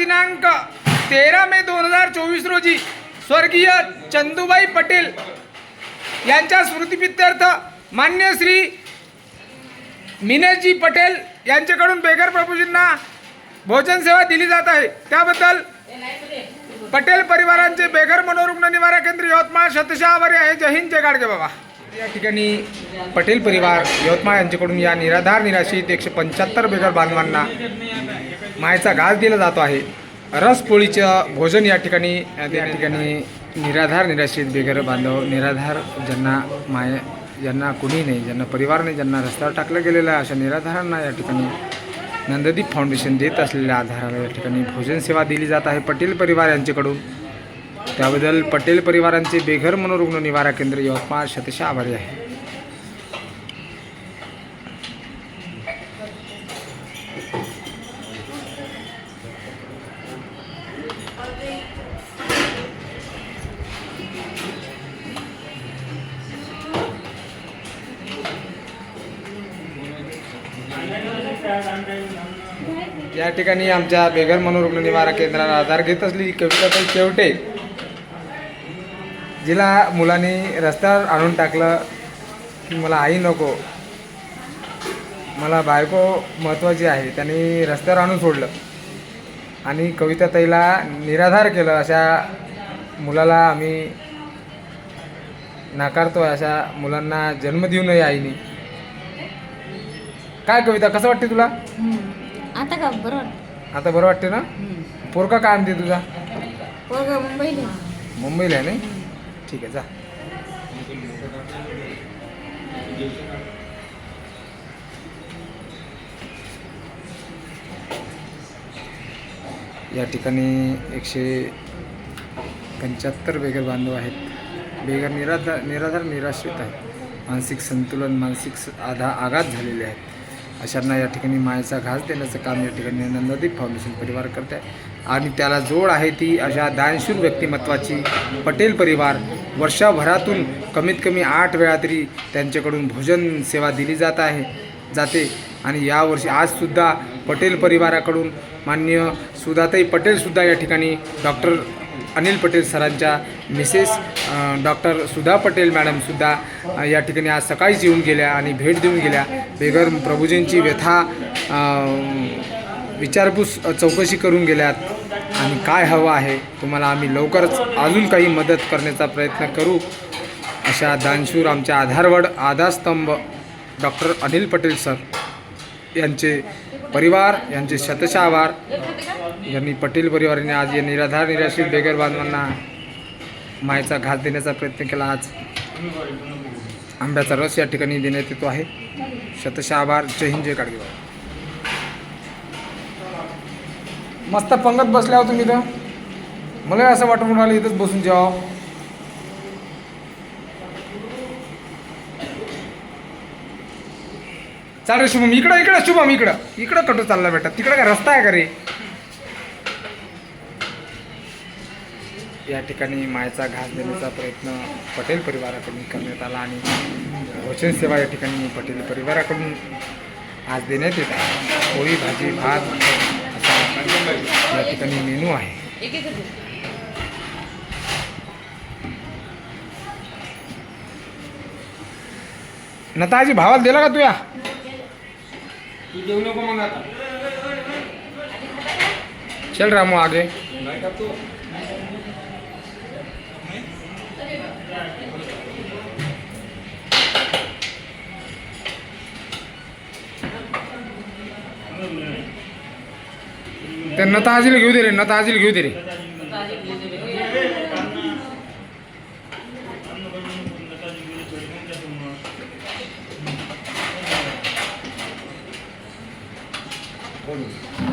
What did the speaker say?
दिनांक तेरा मे दोन हजार चोवीस रोजी स्वर्गीय चंदूबाई पटेल यांच्या स्मृतिपित्यर्थ मान्य श्री मिनेशजी पटेल यांच्याकडून बेगर प्रभूजींना भोजन सेवा दिली जात आहे. त्याबद्दल पटेल परिवारांचे बेघर मनोरुग्ण निवारा केंद्र यवतमाळ शतशः आहे. जय हिंद जय गाडगे बाबा. या ठिकाणी पटेल परिवार यवतमाळ यांच्याकडून या निराधार निराशित एकशे पंच्याहत्तर बेघर बांधवांना मायेचा घास दिला जातो आहे. रसपोळीचं भोजन या ठिकाणी या ठिकाणी निराधार निराशित बेघर बांधव निराधार ज्यांना माय ज्यांना कुणी नाही ज्यांना परिवार नाही ज्यांना रस्त्यावर टाकलं गेलेलं आहे अशा निराधारांना या ठिकाणी नंददीप फाउंडेशन देत असलेल्या आधाराला या ठिकाणी भोजन सेवा दिली जात आहे पटेल परिवार यांच्याकडून. त्याबद्दल पटेल परिवारांचे बेघर मनोरुग्ण निवारा केंद्र यवतमाळ शतशः आभारी आहे. या ठिकाणी आमच्या बेघर मनोरुग्ण निवारा केंद्राला आधार घेत असली कविताताई शेवटे. जिला मुलांनी रस्त्यावर आणून टाकलं की मला आई नको. मला बायको महत्त्वाची आहे त्यांनी रस्त्यावर आणून सोडलं. आणि कविताताईला निराधार केलं अशा मुलाला आम्ही नाकारतो अशा मुलांना जन्म देऊ नये आईने. काय कविता कसं वाटते तुला. आता का? बरं वाटतं. आता बरं वाटते ना. पोरका काय म्हणते तुझा? पोरगा मुंबईला. मुंबईला आहे नाही? ठीक आहे जा. या ठिकाणी एकशे पंच्याहत्तर बेघर बांधव आहेत. बेघर निराधार निराधार निराश्रित आहेत. मानसिक संतुलन मानसिक आधा आघात झालेले आहेत. अशांना या ठिकाणी मायेचा घास देण्याचं काम या ठिकाणी नंददीप फाउंडेशन परिवार करत आहे. आणि त्याला जोड आहे ती अशा दानशूर व्यक्तिमत्वाची पटेल परिवार. वर्षभरातून कमीत कमी आठ वेळा तरी त्यांच्याकडून भोजन सेवा दिली जात आहे जाते. आणि यावर्षी आजसुद्धा पटेल परिवाराकडून मान्य सुधाताई पटेलसुद्धा या ठिकाणी डॉक्टर अनिल पटेल सरांच्या मिसेस डॉक्टर सुधा पटेल मॅडमसुद्धा या ठिकाणी आज सकाळीच येऊन गेल्या आणि भेट देऊन गेल्या. बेगर प्रभूजींची व्यथा विचारपूस चौकशी करून गेल्यात. आणि काय हवं आहे तुम्हाला आम्ही लवकरच अजून काही मदत करण्याचा प्रयत्न करू. अशा दानशूर आमच्या आधारवड आधारस्तंभ डॉक्टर अनिल पटेल सर यांचे परिवार यांचे शतशः आभार यांनी पटेल परिवाराने आज या निराधार निराश्रित बेगर बांधवांना मायेचा घास देण्याचा प्रयत्न केला. आज आंब्याचा रस या ठिकाणी देण्यात येतो आहे. शतशः आभार जय हिंद जय काडगे मस्त पंगत बसल्या हो तुम्ही तर मला असं वाटून राहिलं इथंच बसून जेवा चालू शुभम इकडं इकडं शुभम इकडं. इकडं कटो चालला बेटा. तिकडं काय रस्ता आहे का रे? या ठिकाणी मायचा घास देण्याचा प्रयत्न पटेल परिवाराकडून करण्यात आला आणि भोजन सेवा या ठिकाणी पटेल परिवाराकडून आज देण्यात येत आहे. पोळी भाजी भात असा या ठिकाणी मेनू आहे. नताजी भावाला दिला का तुया? तू जेवू नको मग आता. चल रामू आगे. नाही टाकतो तर नताजीला घेऊ दे रे नताजीला घेऊ दे रे. করুন